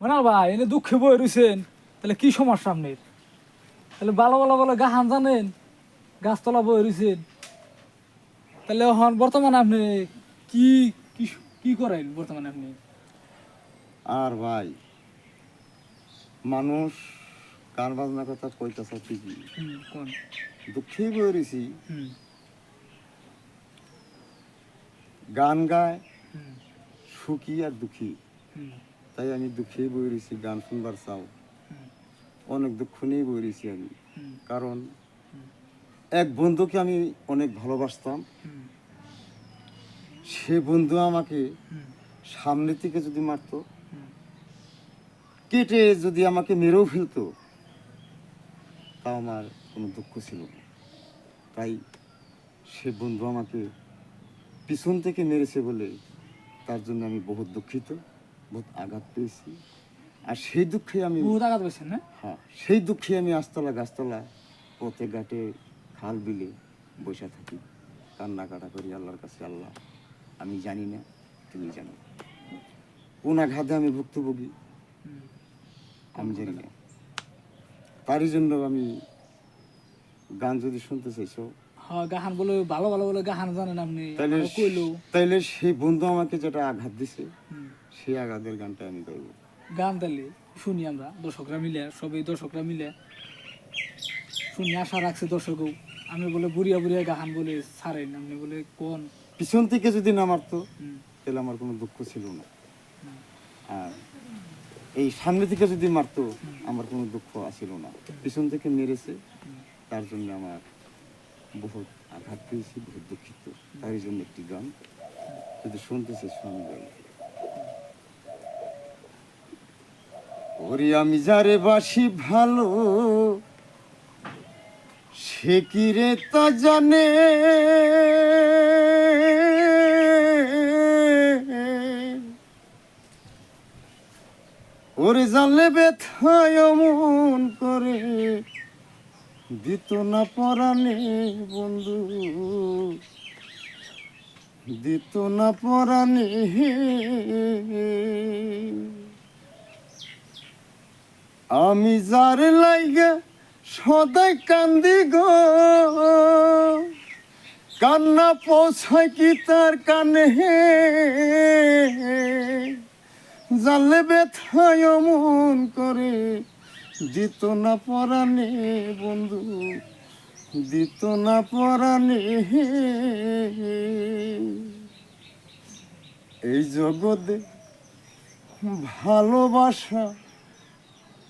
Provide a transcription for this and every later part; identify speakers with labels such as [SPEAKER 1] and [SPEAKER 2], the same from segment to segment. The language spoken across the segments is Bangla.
[SPEAKER 1] মনাল ভাই এনে দুঃখে বই রয়েছেন তাহলে কি সমস্যা আপনার? তাহলে ভালো ভালো ভালো গাহান জানেন গাছতলা বই রয়েছেন তাহলে এখন বর্তমানে আপনি কি কি করেন বর্তমানে আপনি?
[SPEAKER 2] আর ভাই মানুষ গান বাজনা কথা কইতাছ ঠিকই। দুঃখেই বেরিয়েছি
[SPEAKER 1] হুম।
[SPEAKER 2] গান গায় সুখী আর দুঃখী। তাই আমি দুঃখেই বেরিয়েছি গান শুনবার চাও। অনেক দুঃখ নিয়েই বেরিয়েছি আমি। কারণ এক বন্ধুকে আমি অনেক ভালোবাসতাম। সে বন্ধু আমাকে সামনে থেকে যদি মারতো কেটে যদি আমাকে মেরেও ফেলতো তাও আমার কোনো দুঃখ ছিল না। তাই সে বন্ধু আমাকে পিছন থেকে মেরেছে বলে তার জন্য আমি বহুত দুঃখিত। বহুত আঘাত পেয়েছি। আর সেই দুঃখে আমি
[SPEAKER 1] বহুত আঘাত পেয়েছেন না?
[SPEAKER 2] হ্যাঁ সেই দুঃখে আমি আস্তলা গাছতলা পথে ঘাটে খাল বিলে বসে থাকি। কান্না কাটা করি আল্লাহর কাছে আল্লাহ আমি জানি না তুমি জানো। কোন আঘাতে আমি ভুক্তভোগী? আমি জানি না। তারই জন্য আমি গান যদি শুনতে চাইছো।
[SPEAKER 1] হ্যাঁ গাহান বলে ভালো ভালো বলে গাহান জানেন আপনি। কইলো।
[SPEAKER 2] তাইলে সেই বন্ধু আমাকে যেটা আঘাত দিছে সেই আঘাতের গানটা আমি গাইবো
[SPEAKER 1] গান তাহলে শুনি আমরা দর্শকরা মিলে সবাই দর্শকরা মিলে। শুনি আশা রাখছে দর্শকও আমি বলে বুড়িয়া বুড়িয়া গাহান বলে ছাড়েন আপনি বলে কোন?
[SPEAKER 2] পিছন থেকে যদি না মারতো তাহলে আমার কোনো দুঃখ ছিল না। আর এই সামনে থেকে যদি মারতো আমার কোনো দুঃখ আসিল না। পিছন থেকে মেরেছে তার জন্য আমার বহুত আঘাত পেয়েছি বহুত দুঃখিত। তারই জন্য একটি গান। যদি শুনতেছে শুনি ওরে আমি যারে বাসি ভালো, সে কি রে তা জানে? ওরে জানলে ব্যথায় মন করে, দিত না পরাণে বন্ধু, দিত না পরাণে। আমি যার লাইগা সদাই কান্দি গো। কান্না পৌঁছায় কি তার কানে? জানলে ব্যথায় মন করে দিত না পরাণে বন্ধু, দিত না পরাণে। এই জগতে ভালোবাসা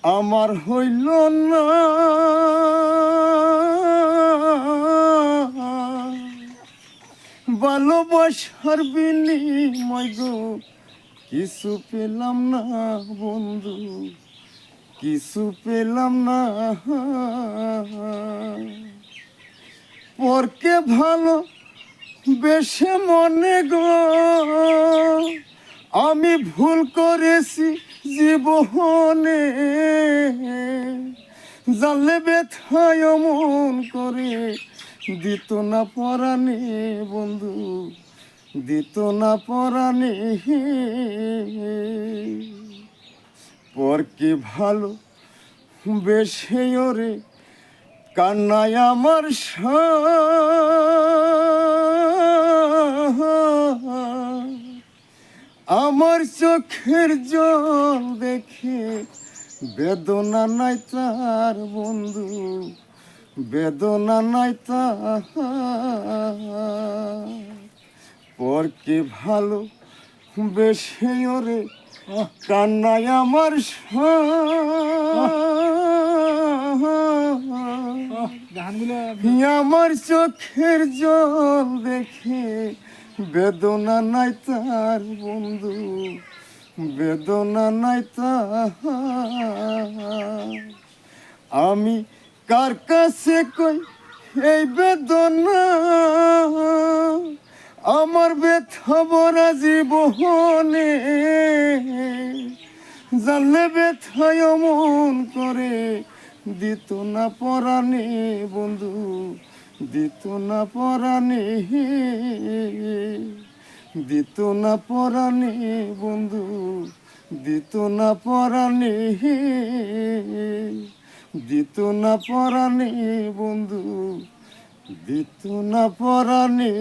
[SPEAKER 2] আমার হইল না। ভালোবাসার বিনিময় গো, কিছু পেলাম না বন্ধু, কিছু পেলাম না। পরকে ভালো বেশে মনে গো, আমি ভুল করেছি জীবনে জানলে ব্যথায় মন করে দিত না পরাণে বন্ধু, দিত না পরাণে। পরকে ভালো বেশে ওরে কান্নায় আমার সা- আমার চোখের জল দেখে বেদনা নাই তার বন্ধু বেদনা নাই তার। পরকে ভালো বেশে ওরে
[SPEAKER 1] ওহ,
[SPEAKER 2] কান্নায় আমার আমার চোখের জল দেখে বেদনা নাই তার বন্ধু, বেদনা নাই আমি কার কাছে কই এই বেদনা? আমার ব্যথা ভরা জীবনে জানলে ব্যথায় মন করে দিত না পরাণে বন্ধু দিত না পরাণে দিত না পরাণে বন্ধু, দিত না পরাণে দিত না পরাণে বন্ধু, দিত না পরাণে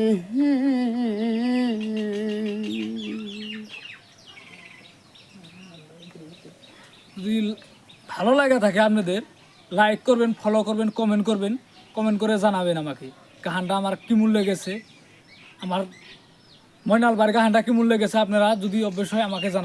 [SPEAKER 1] ভালো লাগা থাকে আপনাদের লাইক করবেন ফলো করবেন কমেন্ট করবেন। কমেন্ট করে জানাবেন আমাকে। কাহানটা আমার কি মূল্য গেছে? আমার ময়নাল বার কাহানটা কি মূল্য গেছে? আপনারা যদি অবশ্যই আমাকে জানাবেন।